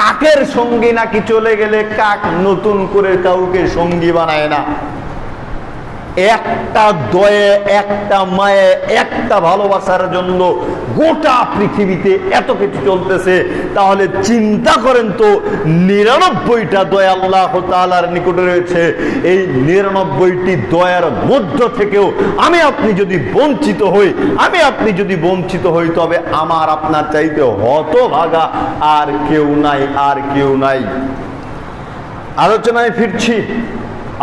কাকের সঙ্গী নাকি চলে গেলে কাক নতুন করে কাউকে সঙ্গী বানায় না? একটা দয়ে, একটা মায়ে, একটা ভালোবাসার জন্য গোটা পৃথিবীতে এত কিছু চলতেছে। তাহলে চিন্তা করেন তো, নিরানব্বইটা দয়া আল্লাহ তালার নিকটে রয়েছে। এই নিরানব্বইটি দয়ার মধ্য থেকেও আমি আপনি যদি বঞ্চিত হই, আমি আপনি যদি বঞ্চিত হই, তবে আমার আপনার চাইতে হতভাগা আর কেউ নাই, আর কেউ নাই। আলোচনায় ফিরছি।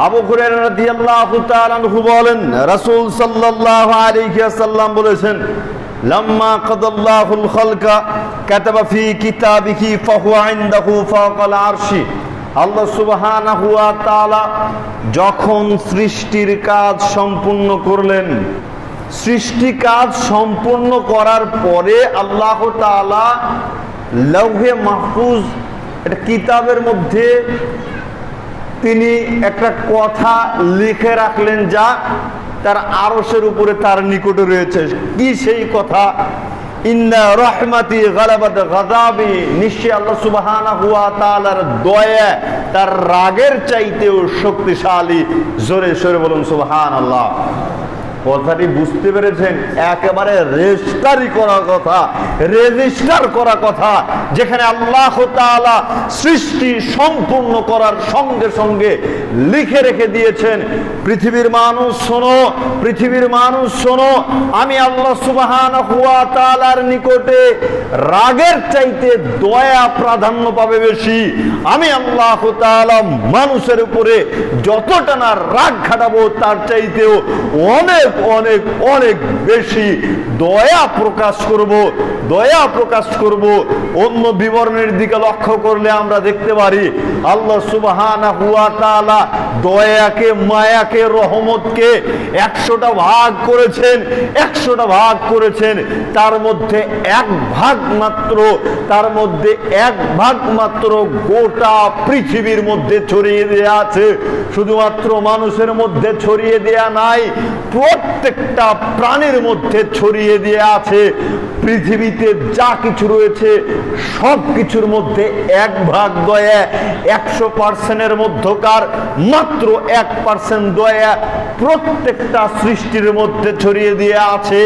আবু হুরায়রা রাদিয়াল্লাহু তাআলা আনহু বলেন, রাসূল সাল্লাল্লাহু আলাইহি ওয়াসাল্লাম বলেছেন, লাম্মা কাদাল্লাহুল খালকা কাতাবা ফি কিতাবিহি ফাহুয়া ইনদাহু ফাওকাল আরশি। আল্লাহ সুবহানাহু ওয়া তাআলা যখন সৃষ্টির কাজ সম্পূর্ণ করলেন, সৃষ্টি কাজ সম্পূর্ণ করার পরে আল্লাহ তাআলা লৌহে মাহফুজ, এটা কিতাবের মধ্যে তিনি একটা কথা লিখে রাখলেন যা তার আরসের উপরে তার নিকটে রয়েছে। কি সেই কথা? নিশ্চয় আল্লাহ তার রাগের চাইতেও শক্তিশালী। জোরে, সরে বলুন সুবহানাল্লাহ। কথাটি বুঝতে পেরেছেন? একেবারে রেজিস্টারি করা কথা, রেজিস্টার করা কথা, যেখানে আল্লাহ তাআলা সৃষ্টি সম্পূর্ণ করার সঙ্গে সঙ্গে লিখে রেখে দিয়েছেন, পৃথিবীর মানুষ শোনো, পৃথিবীর মানুষ শোনো, আমি আল্লাহ সুবাহান ওয়া তাআলার নিকটে রাগের চাইতে দয়া প্রাধান্য পাবে বেশি। আমি আল্লাহ তাআলা মানুষের উপরে যতটা না রাগ খাটাবো, তার চাইতেও অনেক অনেক অনেক অনেক বেশি দয়া প্রকাশ করব, দয়া প্রকাশ করব। অন্য বিবরণের দিকে লক্ষ্য করলে আমরা দেখতে পারি, আল্লাহ তাআলা দয়াকে, মায়াকে, রহমতকে একশোটা ভাগ করেছেন, একশোটা ভাগ করেছেন। তার মধ্যে এক ভাগ মাত্র, তার মধ্যে এক ভাগ মাত্র গোটা পৃথিবীর মধ্যে ছড়িয়ে দেয়া আছে। শুধুমাত্র মানুষের মধ্যে ছড়িয়ে দেয়া নাই প্রত্যেকটা প্রাণীর মধ্যে ছড়িয়ে দিয়ে আছে। পৃথিবীতে যা কিছু রয়েছে, সব কিছুর মধ্যে এক ভাগ দয়া, একশো পার্সেন্টের মধ্যকার, মাত্র এক পার্সেন্ট দয়া প্রত্যেকটা সৃষ্টির মধ্যে ছড়িয়ে দিয়ে আছে।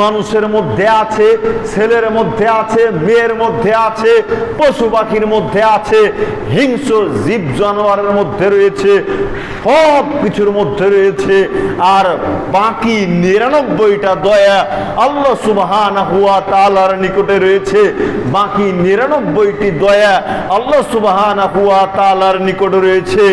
মানুষের মধ্যে আছে, ছেলের মধ্যে আছে, মেয়ের মধ্যে আছে, পশু পাখির মধ্যে আছে, হিংস্র জীব জানোয়ারের মধ্যে রয়েছে, সব কিছুর মধ্যে রয়েছে। আর বাকি নিরানব্বইটা দয়া আল্লাহ সুবহানাহু হুয়া তালার নিকটে রয়েছে। বাকি নিরানব্বইটি দয়া আল্লাহ সুবহানাহু হুয়া তালার নিকটে রয়েছে।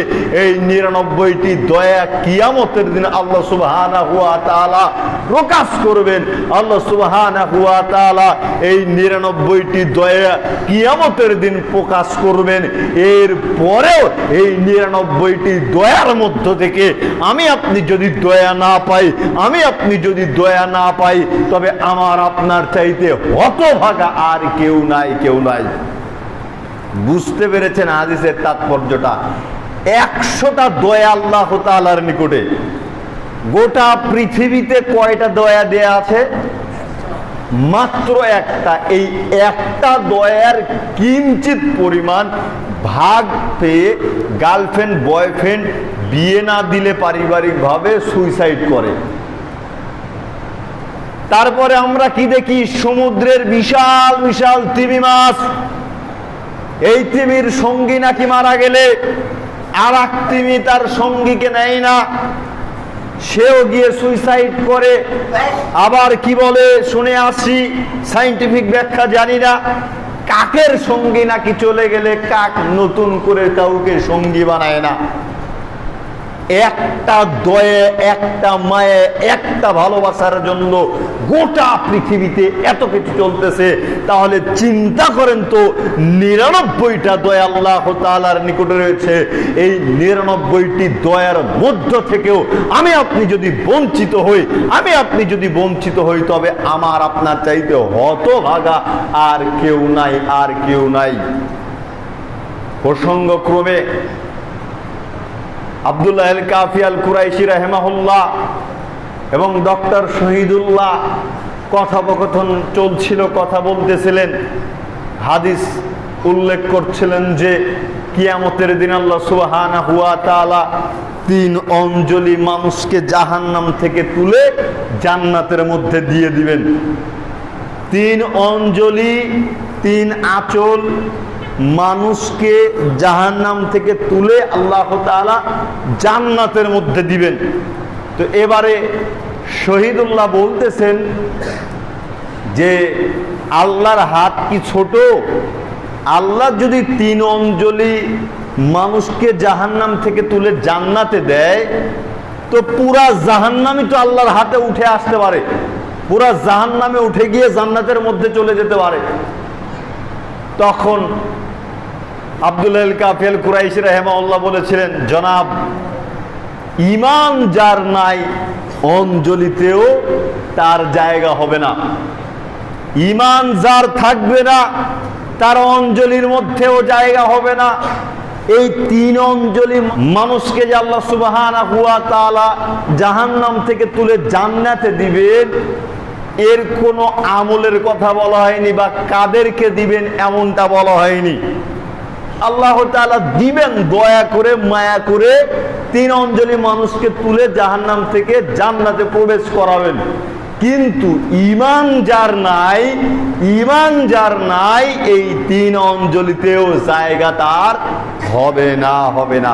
এই নিরানব্বইটি দয়া কিয়ামতের দিন আল্লাহ সুবহানাহু হুয়া তালা প্রকাশ করবেন। আল্লাহ সুবহানাহু হুয়া তালা এই নিরানব্বইটি দয়া কিয়ামতের দিন প্রকাশ করবেন। এর পরেও এই নিরানব্বইটি দয়ার মধ্য থেকে আমি আপনি যদি দয়া না পাই আমি আপনি যদি দয়া না পাই, তবে আমার আপনার চাইতে হতভাগা আর কেউ নাই কেউ নাই। বুঝতে পেরেছেন হাদিসের তাৎপর্যটা? একশোটা দয়া আল্লাহ তাআলার নিকটে। গোটা পৃথিবীতে কয়টা দয়া দেয়া আছে? মাত্র একটা। এই একটা দয়ার কিঞ্চিত পরিমাণ ভাগ পেয়ে গার্লফ্রেন্ড বয়ফ্রেন্ড বিয়ে না দিলে পারিবারিকভাবে সুইসাইড করে। তারপরে আমরা কি দেখি? সমুদ্রের বিশাল বিশাল তিমি মাছ। এই তিমির সঙ্গী নাকি মারা গেলে? আর এক তিমি তার সঙ্গীকে নেয় না। সেও গিয়ে সুইসাইড করে। আবার কি বলে? শুনে আসি। সাইন্টিফিক ব্যাখ্যা জানি না। কাকের সঙ্গী নাকি চলে গেলে কাক নতুন করে কাউকে সঙ্গী বানায় না? একটা দয়ে, একটা মায়ে, একটা ভালোবাসার জন্য গোটা পৃথিবীতে এত কিছু চলতেছে। তাহলে চিন্তা করেন তো, নিরানব্বইটা দয়া আল্লাহ তালার নিকটে রয়েছে। এই নিরানব্বইটি দয়ার মধ্য থেকেও আমি আপনি যদি বঞ্চিত হই, আমি আপনি যদি বঞ্চিত হই, তবে আমার আপনার চাইতে হতভাগা আর কেউ নাই, আর কেউ নাই। প্রসঙ্গক্রমে আবদুল্লাহ আল কাফি আল কুরাইশি রাহেমাহুল্লাহ এবং ডক্টর শহীদুল্লাহ কথোপকথন চলছিল, কথা বলতেছিলেন। হাদিস উল্লেখ করছিলেন যে, কিয়ামতের দিন আল্লাহ সুবহানা হুয়া তাআলা তিন অঞ্জলি মানুষকে জাহান্নাম থেকে তুলে জান্নাতের মধ্যে দিয়ে দিবেন। তিন অঞ্জলি, তিন আঁচল মানুষকে জাহান্নাম থেকে তুলে আল্লাহ তাআলা জান্নাতের মধ্যে দিবেন। তো এবারে শহীদুল্লাহ বলতেছেন যে, আল্লাহর হাত কি ছোট? আল্লাহ যদি তিন অঞ্জলি মানুষকে জাহান্নাম থেকে তুলে জান্নাতে দেয়, তো পুরা জাহান্নামই তো আল্লাহর হাতে উঠে আসতে পারে। পুরা জাহান্নামে উঠে গিয়ে জান্নাতের মধ্যে চলে যেতে পারে। তখন আব্দুল কাফেল কুরাইশ রহমাউল্লাহ বলেছিলেন, জনাব ইমান যার নাই, অঞ্জলিতেও তার জায়গা হবে না। ইমান যার থাকবে না, তার অঞ্জলির মধ্যেও জায়গা হবে না। এই তিন অঞ্জলি মানুষকে যে আল্লাহ সুবাহানা হুয়া তালা জাহান্নাম থেকে তুলে জান্নাতে দিবেন, এর কোনো আমলের কথা বলা হয়নি বা কাদেরকে দিবেন এমনটা বলা হয়নি। আল্লাহ দিবেন দয়া করে, মায়া করে তিন অঞ্জলি মানুষকে তুলে জাহান্নাম থেকে জান্নাতে প্রবেশ করাবেন। কিন্তু ইমান যার নাই ইমান যার নাই, এই তিন অঞ্জলিতেও জায়গা তার হবে না হবে না।